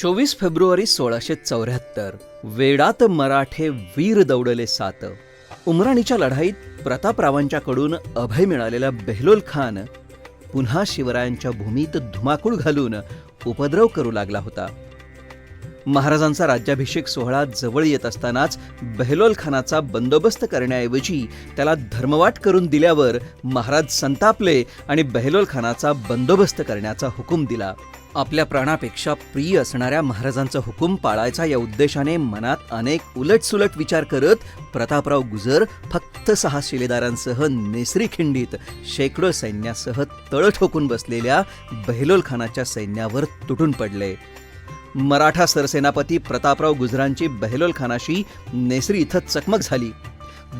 चोवीस फेब्रुवारी सोळाशे चौऱ्याहत्तर वेडात मराठे वीर दौडले सात. उमराणीच्या लढाईत प्रतापरावांच्याकडून अभय मिळालेला बेहलोल खान पुन्हा शिवरायांच्या भूमीत धुमाकूळ घालून उपद्रव करू लागला होता. महाराजांचा राज्याभिषेक सोहळा जवळ येत असतानाच बेहलोल खानाचा बंदोबस्त करण्याऐवजी त्याला धर्मवाट करून दिल्यावर महाराज संतापले आणि बेहलोल खानाचा बंदोबस्त करण्याचा हुकूम दिला. आपल्या प्राणापेक्षा प्रिय असणाऱ्या महाराजांचा हुकूम पाळायचा या उद्देशाने मनात अनेक उलटसुलट विचार करत प्रतापराव गुजर फक्त सहा शिलेदारांसह नेसरी खिंडीत शेकडो सैन्यासह तळ ठोकून बसलेल्या बहलोल खानाच्या सैन्यावर तुटून पडले. मराठा सरसेनापती प्रतापराव गुजरांची बहलोल खानाशी नेसरी इथं चकमक झाली.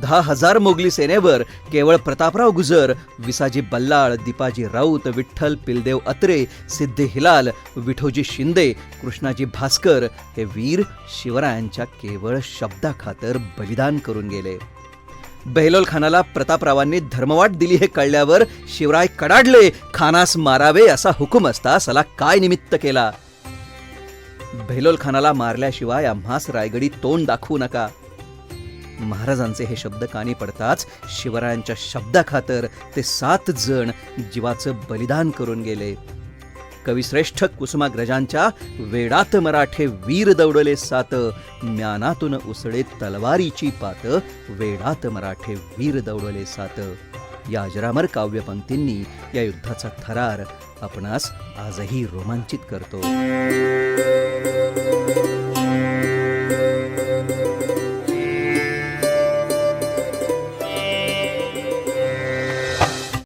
दहा हजार मोगली सेनेवर केवळ प्रतापराव गुजर विसाजी बल्लाळ दीपाजी राऊत विठ्ठल पिलदेव अत्रे सिद्धी हिलाल विठोजी शिंदे कृष्णाजी भास्कर हे वीर शिवरायांच्या केवळ शब्दाखातर बलिदान करून गेले. बहलोल खानाला प्रतापरावांनी धर्मवाट दिली हे कळल्यावर शिवराय कडाडले खानास मारावे असा हुकूम असता सला काय निमित्त केला? बेहलोल खानाला मारल्याशिवाय आम्हास रायगडी तोंड दाखवू नका. महाराजांचे हे शब्द कानी पडताच शिवरायांच्या शब्दाखातर ते सात जण जीवाचं बलिदान करून गेले. कविश्रेष्ठ कुसुमाग्रजांच्या वेडात मराठे वीर दौडले सात ज्ञानातून उसळे तलवारीची पात वेडात मराठे वीर दौडले सात. या अजरामर काव्यपंक्तींनी या युद्धाचा थरार आपणास आजही रोमांचित करतो.